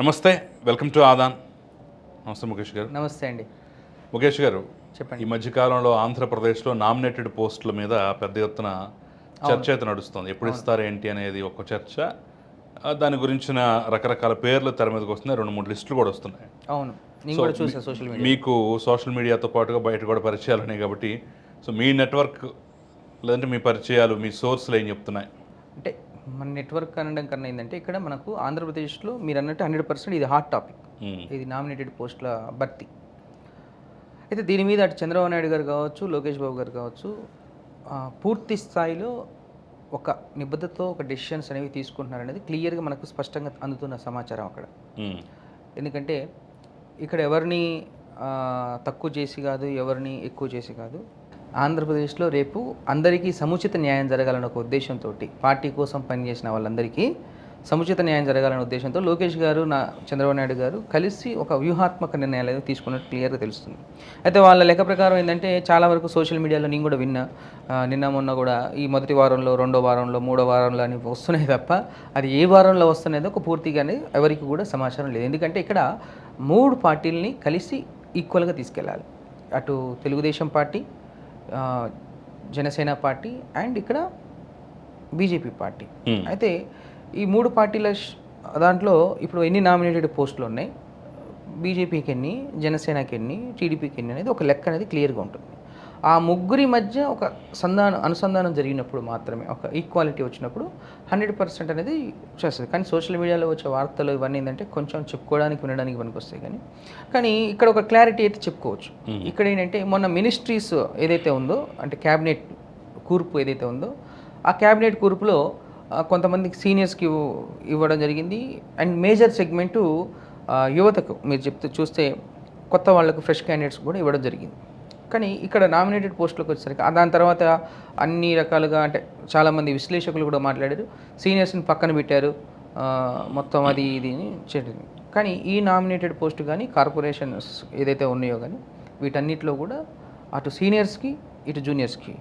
నమస్తే welcome to Aadan. నమస్తే ముఖేష్ గారు. నమస్తే అండి. ముఖేష్ గారు చెప్పండి. ఈ మధ్యకాలంలో ఆంధ్రప్రదేశ్లో నామినేటెడ్ పోస్టుల మీద పెద్ద ఎత్తున చర్చ అయితే నడుస్తుంది. ఎప్పుడు ఇస్తారు ఏంటి అనేది ఒక చర్చ. దాని గురించిన రకరకాల పేర్లు తెర మీదకి వస్తున్నాయి. రెండు మూడు లిస్టులు కూడా వస్తున్నాయి. అవును. నేను సో కూడా చూసాను సోషల్ మీడియా మీకు సోషల్ మీడియాతో పాటుగా బయట కూడా పరిచయాలు ఉన్నాయి కాబట్టి సో మీ నెట్వర్క్ లేదంటే మీ పరిచయాలు మీ సోర్స్లు ఏం చెప్తున్నాయి? అంటే మన నెట్వర్క్ అనడం కన్నా ఏంటంటే ఇక్కడ మనకు ఆంధ్రప్రదేశ్లో మీరు అన్నట్టు హండ్రెడ్ పర్సెంట్ ఇది హాట్ టాపిక్. ఇది నామినేటెడ్ పోస్టుల భర్తీ అయితే దీని మీద అటు చంద్రబాబు నాయుడు గారు కావచ్చు లోకేష్ బాబు గారు కావచ్చు పూర్తి స్థాయిలో ఒక నిబద్ధతతో ఒక డెసిషన్స్ అనేవి తీసుకుంటున్నారు అనేది క్లియర్గా మనకు స్పష్టంగా అందుతున్న సమాచారం అక్కడ. ఎందుకంటే ఇక్కడ ఎవరిని తక్కువ చేసి కాదు ఎవరిని ఎక్కువ చేసి కాదు ఆంధ్రప్రదేశ్లో రేపు అందరికీ సముచిత న్యాయం జరగాలన్న ఒక ఉద్దేశంతో పార్టీ కోసం పనిచేసిన వాళ్ళందరికీ సముచిత న్యాయం జరగాలనే ఉద్దేశంతో లోకేష్ గారు నా చంద్రబాబు నాయుడు గారు కలిసి ఒక వ్యూహాత్మక నిర్ణయాలు అనేది తీసుకున్నట్టు క్లియర్గా తెలుస్తుంది. అయితే వాళ్ళ లెక్క ప్రకారం ఏంటంటే చాలా వరకు సోషల్ మీడియాలో నేను కూడా విన్నా నిన్న మొన్న కూడా ఈ మొదటి వారంలో రెండో వారంలో మూడో వారంలో అని వస్తున్నాయి తప్ప అది ఏ వారంలో వస్తున్నది ఒక పూర్తిగానే ఎవరికి కూడా సమాచారం లేదు. ఎందుకంటే ఇక్కడ మూడు పార్టీలని కలిసి ఈక్వల్గా తీసుకెళ్ళాలి. అటు Telugu Desam party Janasena party and ఇక్కడ బీజేపీ పార్టీ. మ్మ్. అయితే ఈ మూడు పార్టీల దాంట్లో ఇప్పుడు ఎన్ని నామినేటెడ్ పోస్టులు ఉన్నాయి? బీజేపీకి ఎన్ని జనసేనకి ఎన్ని టీడీపీకి ఎన్ని అనేది ఒక లెక్క అనేది క్లియర్గా ఉంటుంది. ఆ ముగ్గురి మధ్య ఒక సంధానం అనుసంధానం జరిగినప్పుడు మాత్రమే ఒక ఈక్వాలిటీ వచ్చినప్పుడు హండ్రెడ్ పర్సెంట్ అనేది చేస్తుంది కానీ సోషల్ మీడియాలో వచ్చే వార్తలు ఇవన్నీ ఏంటంటే కొంచెం చెప్పుకోవడానికి వినడానికి పనికొస్తాయి కానీ. కానీ ఇక్కడ ఒక క్లారిటీ అయితే చెప్పుకోవచ్చు. ఇక్కడ ఏంటంటే మొన్న మినిస్ట్రీస్ ఏదైతే ఉందో అంటే క్యాబినెట్ కూర్పు ఏదైతే ఉందో ఆ క్యాబినెట్ కూర్పులో కొంతమందికి సీనియర్స్కి ఇవ్వ- ఇవ్వడం జరిగింది. అండ్ మేజర్ సెగ్మెంటు యువతకు మీరు చెప్తూ చూస్తే కొత్త వాళ్ళకు ఫ్రెష్ క్యాండిడేట్స్ కూడా ఇవ్వడం జరిగింది. కానీ ఇక్కడ నామినేటెడ్ పోస్టులకు వచ్చేసరికి దాని తర్వాత అన్ని రకాలుగా అంటే చాలామంది విశ్లేషకులు కూడా మాట్లాడారు. సీనియర్స్ని పక్కన పెట్టారు. మొత్తం అది ఇది అని చేసింది కానీ ఈ నామినేటెడ్ పోస్ట్ కానీ కార్పొరేషన్స్ ఏదైతే ఉన్నాయో కానీ వీటన్నిటిలో కూడా అటు సీనియర్స్కి ఇటు జూనియర్స్కి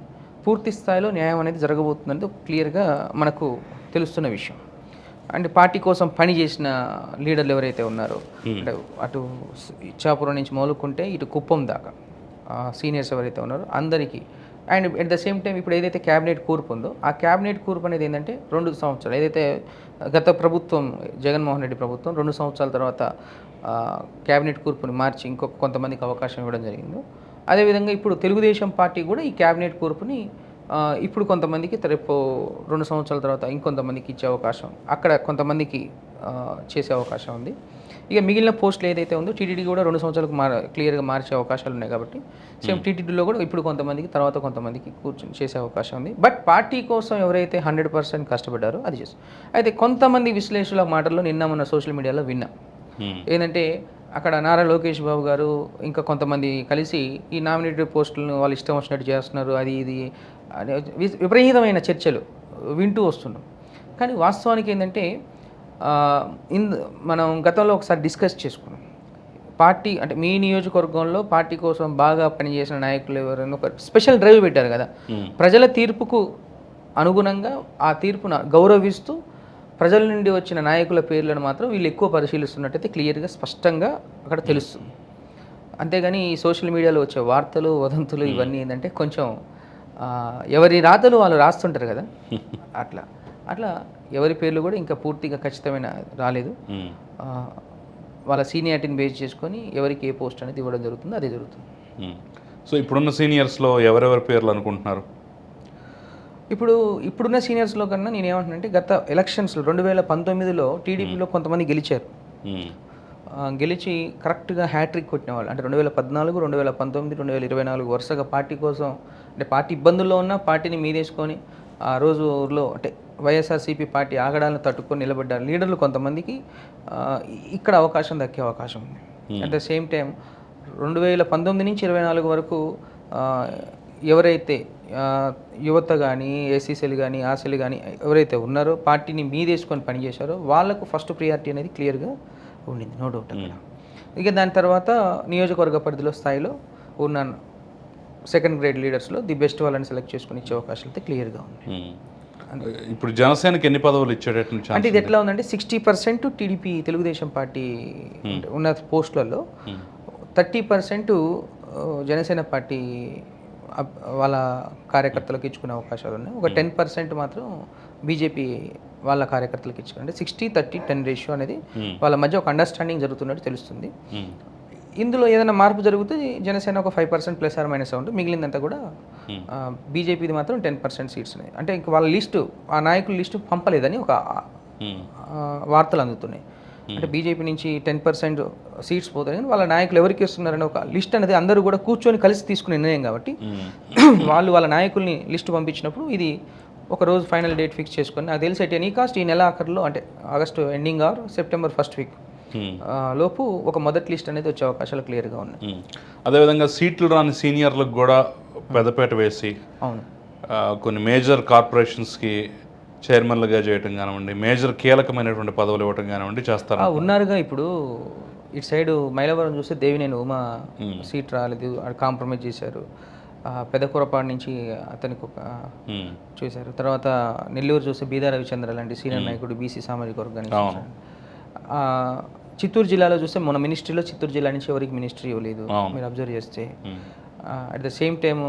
పూర్తి స్థాయిలో న్యాయం అనేది జరగబోతుందని క్లియర్గా మనకు తెలుస్తున్న విషయం. అండ్ పార్టీ కోసం పని చేసిన లీడర్లు ఎవరైతే ఉన్నారో అంటే అటు ఇచ్చాపురం నుంచి మొదలుకుంటే ఇటు కుప్పం దాకా సీనియర్స్ ఎవరైతే ఉన్నారో అందరికీ. And at the same time ఇప్పుడు ఏదైతే క్యాబినెట్ కూర్పు ఉందో ఆ క్యాబినెట్ కూర్పు అనేది ఏంటంటే రెండు సంవత్సరాలు. ఏదైతే గత ప్రభుత్వం జగన్మోహన్ రెడ్డి ప్రభుత్వం రెండు సంవత్సరాల తర్వాత క్యాబినెట్ కూర్పుని మార్చి ఇంకొక కొంతమందికి అవకాశం ఇవ్వడం జరిగిందో అదేవిధంగా ఇప్పుడు తెలుగుదేశం పార్టీ కూడా ఈ క్యాబినెట్ కూర్పుని ఇప్పుడు కొంతమందికి రేపు రెండు సంవత్సరాల తర్వాత ఇంకొంతమందికి ఇచ్చే అవకాశం అక్కడ కొంతమందికి చేసే అవకాశం ఉంది. ఇక మిగిలిన పోస్టులు ఏదైతే ఉందో టీటీడీ కూడా రెండు సంవత్సరాలకు మార క్లియర్గా మార్చే అవకాశాలు ఉన్నాయి కాబట్టి సేమ్ టీటీడీలో కూడా ఇప్పుడు కొంతమందికి తర్వాత కొంతమందికి కూర్చొని చేసే అవకాశం ఉంది. బట్ పార్టీ కోసం ఎవరైతే హండ్రెడ్ పర్సెంట్ కష్టపడ్డారో అది చేస్తారు. అయితే కొంతమంది విశ్లేషకుల మాటల్లో నిన్న మన సోషల్ మీడియాలో విన్నా. ఏంటంటే అక్కడ నారా లోకేష్ బాబు గారు ఇంకా కొంతమంది కలిసి ఈ నామినేటెడ్ పోస్టులను వాళ్ళు ఇష్టం వచ్చినట్టు చేస్తున్నారు అది ఇది అనే వి- విపరీతమైన చర్చలు వింటూ వస్తున్నాం. కానీ వాస్తవానికి ఏంటంటే ఇన్ మనం గతంలో ఒకసారి డిస్కస్ చేసుకున్నాం. పార్టీ అంటే మీ నియోజకవర్గంలో పార్టీ కోసం బాగా పనిచేసిన నాయకులు ఎవరైనా ఒక స్పెషల్ డ్రైవ్ పెట్టారు కదా. ప్రజల తీర్పుకు అనుగుణంగా ఆ తీర్పును గౌరవిస్తూ ప్రజల నుండి వచ్చిన నాయకుల పేర్లను మాత్రం వీళ్ళు ఎక్కువ పరిశీలిస్తున్నట్టయితే క్లియర్గా స్పష్టంగా అక్కడ తెలుస్తుంది. అంతేగాని ఈ సోషల్ మీడియాలో వచ్చే వార్తలు వదంతులు ఇవన్నీ ఏంటంటే కొంచెం ఎవరి రాతలు వాళ్ళు రాస్తుంటారు కదా? అట్లా. అట్లా ఎవరి పేర్లు కూడా ఇంకా పూర్తిగా ఖచ్చితమైన రాలేదు. వాళ్ళ సీనియారిటీని బేస్ చేసుకొని ఎవరికి ఏ పోస్ట్ అనేది ఇవ్వడం జరుగుతుందో అదే జరుగుతుంది. సో ఇప్పుడున్న సీనియర్స్లో ఎవరెవరి పేర్లు అనుకుంటున్నారు? ఇప్పుడు ఇప్పుడున్న సీనియర్స్లో కన్నా నేను ఏమంటున్నానంటే గత ఎలక్షన్స్లో రెండు వేల పంతొమ్మిదిలో టీడీపీలో కొంతమంది గెలిచారు. గెలిచి కరెక్ట్గా హ్యాట్రిక్ కొట్టిన వాళ్ళు అంటే రెండు వేల పద్నాలుగు రెండు వేల పంతొమ్మిది రెండు వేల ఇరవై నాలుగు వరుసగా పార్టీ కోసం అంటే పార్టీ ఇబ్బందుల్లో ఉన్న పార్టీని మీదేసుకొని ఆ రోజులో అంటే వైఎస్ఆర్సీపీ పార్టీ ఆగడాలను తట్టుకొని నిలబడ్డారు. లీడర్లు కొంతమందికి ఇక్కడ అవకాశం దక్కే అవకాశం ఉంది. అట్ ద సేమ్ టైం రెండు వేల పంతొమ్మిది నుంచి ఇరవై నాలుగు వరకు ఎవరైతే యువత కానీ ఎస్సీసీలు కానీ ఆశలు కానీ ఎవరైతే ఉన్నారో పార్టీని మీదేసుకొని పనిచేశారో వాళ్ళకు ఫస్ట్ ప్రియారిటీ అనేది క్లియర్గా ఉండింది. నో డౌట్ అక్కడ. ఇక దాని తర్వాత నియోజకవర్గ పరిధిలో స్థాయిలో ఉన్న సెకండ్ గ్రేడ్ లీడర్స్లో ది బెస్ట్ వాళ్ళని సెలెక్ట్ చేసుకుని ఇచ్చే అవకాశాలు అయితే క్లియర్గా ఉన్నాయి. మ్మ్. ఇప్పుడు జనసేనకి ఎన్ని పదవులు ఇచ్చేటటువంటి ఛాన్స్ అంటే ఇది ఎట్లా ఉందంటే sixty percent TDP Telugu Desam party ఉన్న పోస్టులలో థర్టీ పర్సెంట్ జనసేన పార్టీ వాళ్ళ కార్యకర్తలకు ఇచ్చుకునే అవకాశాలు ఉన్నాయి. ఒక టెన్ పర్సెంట్ మాత్రం బీజేపీ వాళ్ళ కార్యకర్తలకు ఇచ్చుకున్నారు. అంటే సిక్స్టీ థర్టీ టెన్ రేషియో అనేది Hmm. వాళ్ళ మధ్య ఒక అండర్స్టాండింగ్ జరుగుతున్నట్టు తెలుస్తుంది. ఇందులో ఏదైనా మార్పు జరిగితే జనసేన ఒక five percent plus or minus ఉంటుంది మిగిలిందంతా కూడా Hmm. బీజేపీది మాత్రం టెన్ పర్సెంట్ సీట్స్ ఉన్నాయి అంటే ఇంక వాళ్ళ లిస్టు ఆ నాయకుల లిస్టు పంపలేదని ఒక. ఆ, వార్తలు అందుతున్నాయి అంటే బీజేపీ నుంచి టెన్ పర్సెంట్ సీట్స్ పోతాయి కానీ వాళ్ళ నాయకులు ఎవరికి ఇస్తున్నారని ఒక లిస్ట్ అనేది అందరూ కూడా కూర్చొని కలిసి తీసుకునే నిర్ణయం కాబట్టి. వాళ్ళు వాళ్ళ నాయకుల్ని లిస్టు పంపించినప్పుడు ఇది ఒక రోజు ఫైనల్ డేట్ ఫిక్స్ చేసుకొని నాకు తెలిసి ఎట్ ఎనీ కాస్ట్ ఈ నెల ఆఖరిలో అంటే August ending or September first week. లోపు ఒక మొదటి లిస్ట్ అనేది వచ్చే అవకాశాలు క్లియర్గా ఉన్నాయి. ఉమ్. అదేవిధంగా సీట్లు రాని సీనియర్లకు కూడా పెద్దపేట వేసి అవును. కొన్ని మేజర్ కార్పొరేషన్స్కి చైర్మన్లుగా చేయటం కానివ్వండి మేజర్ కీలకమైనటువంటి పదవులు ఇవ్వటం కానివ్వండి చేస్తారు. ఉన్నారుగా ఇప్పుడు ఇటు సైడ్ మైలవరం చూస్తే దేవినేని ఉమా సీట్ రాలేదు కాంప్రమైజ్ చేశారు. ఆ, పెద్దకూరపాడు నుంచి అతనికి ఒక. చూశారు. తర్వాత నెల్లూరు చూస్తే బీదా రవిచంద్ర లాంటి సీనియర్ నాయకుడు బీసీ సామాజిక వర్గానికి చిత్తూరు జిల్లాలో చూస్తే మన మినిస్ట్రీలో చిత్తూరు జిల్లా నుంచి ఎవరికి మినిస్ట్రీ ఇవ్వలేదు. మీరు అబ్జర్వ్ చేస్తే. At the same time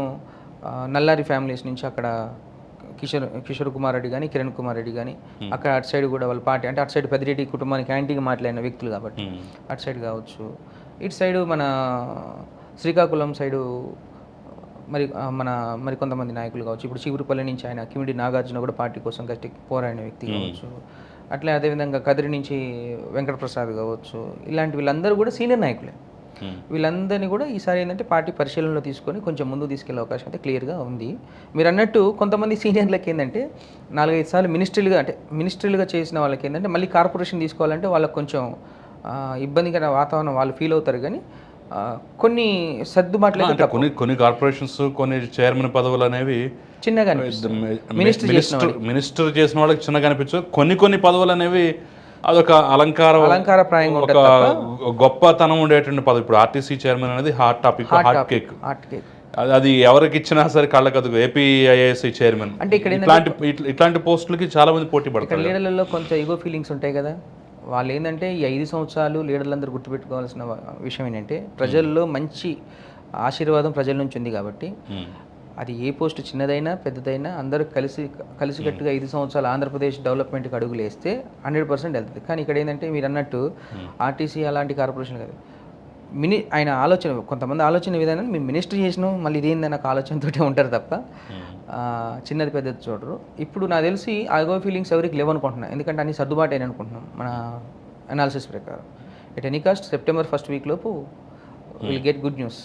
Nallari families నుంచి అక్కడ కిషోర్ కిషోర్ కుమార్ రెడ్డి కానీ కిరణ్ కుమార్ రెడ్డి కానీ అక్కడ అటు సైడ్ కూడా వాళ్ళ పార్టీ అంటే అటు సైడ్ పెద్దిరెడ్డి కుటుంబానికి యాంటీగా మాట్లాడిన వ్యక్తులు కాబట్టి. అటు సైడ్ కావచ్చు. ఇటు సైడు మన శ్రీకాకుళం సైడు మరి మన మరి కొంతమంది నాయకులు కావచ్చు. ఇప్పుడు చిగురుపల్లి నుంచి ఆయన కిమిడి నాగార్జున కూడా పార్టీ కోసం గట్టి పోరాడిన వ్యక్తి కావచ్చు. అట్లే అదేవిధంగా కదిరి నుంచి వెంకటప్రసాద్ కావచ్చు ఇలాంటి వీళ్ళందరూ కూడా సీనియర్ నాయకులే. వీళ్ళందరినీ కూడా ఈసారి ఏంటంటే పార్టీ పరిశీలనలో తీసుకొని కొంచెం ముందు తీసుకెళ్ళే అవకాశం అయితే క్లియర్గా ఉంది. మీరు అన్నట్టు కొంతమంది సీనియర్లకి ఏంటంటే నాలుగైదు సార్లు మినిస్ట్రీలుగా అంటే మినిస్ట్రీలుగా చేసిన వాళ్ళకి ఏంటంటే మళ్ళీ కార్పొరేషన్ తీసుకోవాలంటే వాళ్ళకి కొంచెం ఇబ్బందికర వాతావరణం వాళ్ళు ఫీల్ అవుతారు. కానీ కొన్ని సర్దుబాట్లు కొన్ని కొన్ని కార్పొరేషన్స్ కొన్ని చైర్మన్ పదవులు అనేవి చిన్నగా మినిస్టర్ మినిస్టర్ చేసిన వాళ్ళకి. చిన్నగా అనిపించదు. కొన్ని కొన్ని పదవులు అనేవి అదొక అలంకారం అలంకారప్రాయంగా ఒక గొప్పతనం ఉండేటువంటి పదవి. ఇప్పుడు ఆర్టీసీ చైర్మన్ అనేది hot topic hot cake. Art cake. అది- ఎవరికి ఇచ్చినా సరే కళ్ళకదుగు ఏపీ ఐఏఎస్ చైర్మన్. అంటే ఇక్కడ ఇట్లాంటి ఇట్ల- ఇట్లాంటి పోస్టులకి చాలా మంది పోటీ పడతారు. లీడర్లలో కొంత ఈగో ఫీలింగ్స్ ఉంటాయి కదా. వాళ్ళు ఏంటంటే ఈ ఐదు సంవత్సరాలు లీడర్లందరూ గుర్తుపెట్టుకోవాల్సిన విషయం ఏంటంటే ప్రజల్లో మంచి ఆశీర్వాదం ప్రజల నుంచి ఉంది కాబట్టి. అది ఏ పోస్ట్ చిన్నదైనా పెద్దదైనా అందరూ కలిసి కలిసికట్టుగా ఐదు సంవత్సరాలు ఆంధ్రప్రదేశ్ డెవలప్మెంట్కి అడుగులు వేస్తే హండ్రెడ్ పర్సెంట్ వెళ్తుంది. కానీ ఇక్కడ ఏంటంటే మీరు అన్నట్టు ఆర్టీసీ అలాంటి కార్పొరేషన్ కాదు. మిని ఆయన ఆలోచన కొంతమంది ఆలోచన విధానం మేము మినిస్టర్ చేసినాం మళ్ళీ ఇదేందని ఒక ఆలోచనతోటే ఉంటారు తప్ప ఆ, చిన్నది పెద్దది చూడరు. ఇప్పుడు నాకు తెలిసి ఆగో ఫీలింగ్స్ ఎవరికి లేవనుకుంటున్నాను ఎందుకంటే అన్ని సర్దుబాటు అయిన అనుకుంటున్నాం మన అనాలిసిస్ ప్రకారం. At any cost September first week లోపు విల్ గెట్ గుడ్ న్యూస్